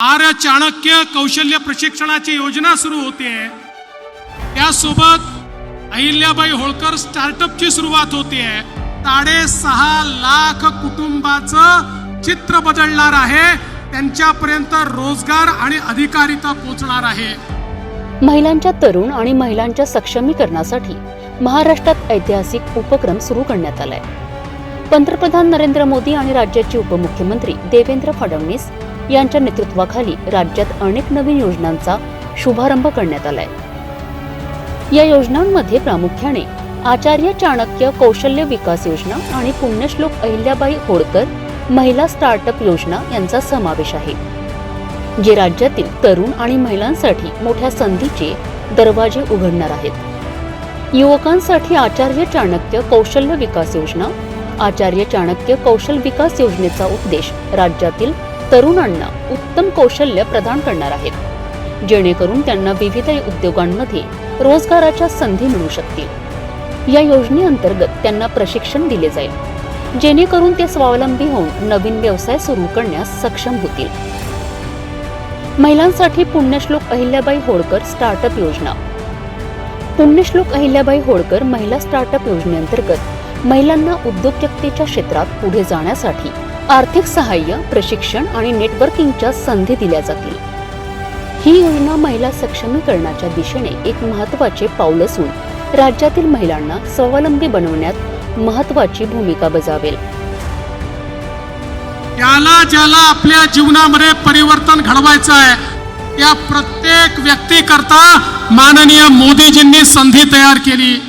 आर्य चाणक्य कौशल्य प्रशिक्षणाची योजना सुरू होते. त्यासोबत अहिल्याबाई होळकर स्टार्टअपची सुरुवात होते. साडेसहा लाख कुटुंबाचं चित्र बदलणार आहे. त्यांच्यापर्यंत रोजगार आणि अधिकारिता पोहोचणार आहे. महिलांच्या तरुण आणि महिलांच्या सक्षमीकरणासाठी महाराष्ट्रात ऐतिहासिक उपक्रम सुरू करण्यात आलाय. पंतप्रधान नरेंद्र मोदी आणि राज्याचे उपमुख्यमंत्री देवेंद्र फडणवीस यांच्या नेतृत्वाखाली राज्यात अनेक नवीन योजनांचा शुभारंभ करण्यात आलाय. या योजनांमध्ये प्रामुख्याने आचार्य चाणक्य कौशल्य विकास योजना आणि पुण्यश्लोक अहिल्याबाई होळकर महिला स्टार्टअप योजना यांचा समावेश आहे जे राज्यातील तरुण आणि महिलांसाठी मोठ्या संधीचे दरवाजे उघडणार आहेत. युवकांसाठी आचार्य चाणक्य कौशल्य विकास योजना आचार्य चाणक्य कौशल विकास योजनेचा उद्देश राज्यातील तरुणांना उत्तम कौशल्य प्रदान करणार आहेत. जेणेकरून त्यांना विविध उद्योगांमध्ये रोजगाराच्या संधी मिळू शकतील. या योजनेअंतर्गत त्यांना प्रशिक्षण दिले जाईल. जेणेकरून ते स्वावलंबी होऊन नवीन व्यवसाय सुरू करण्यास सक्षम होतील. महिलांसाठी पुण्यश्लोक अहिल्याबाई होळकर स्टार्टअप योजना. पुण्यश्लोक अहिल्याबाई होळकर महिला स्टार्टअप योजनेअंतर्गत महिलांना उद्योजकतेच्या क्षेत्रात पुढे जाण्यासाठी आर्थिक सहाय्य प्रशिक्षण आणि नेटवर्किंगच्या संधी दिल्या जातील. ही योजना महिला सक्षमीकरणाच्या दिशेने एक महत्त्वाचे पाऊल असून राज्यातील महिलांना स्वावलंबी बनवण्यात महत्वाची भूमिका बजावेल. त्याला ज्याला आपल्या जीवनामध्ये परिवर्तन घडवायचं आहे त्या प्रत्येक व्यक्तीकरता माननीय मोदीजींनी संधी तयार केली.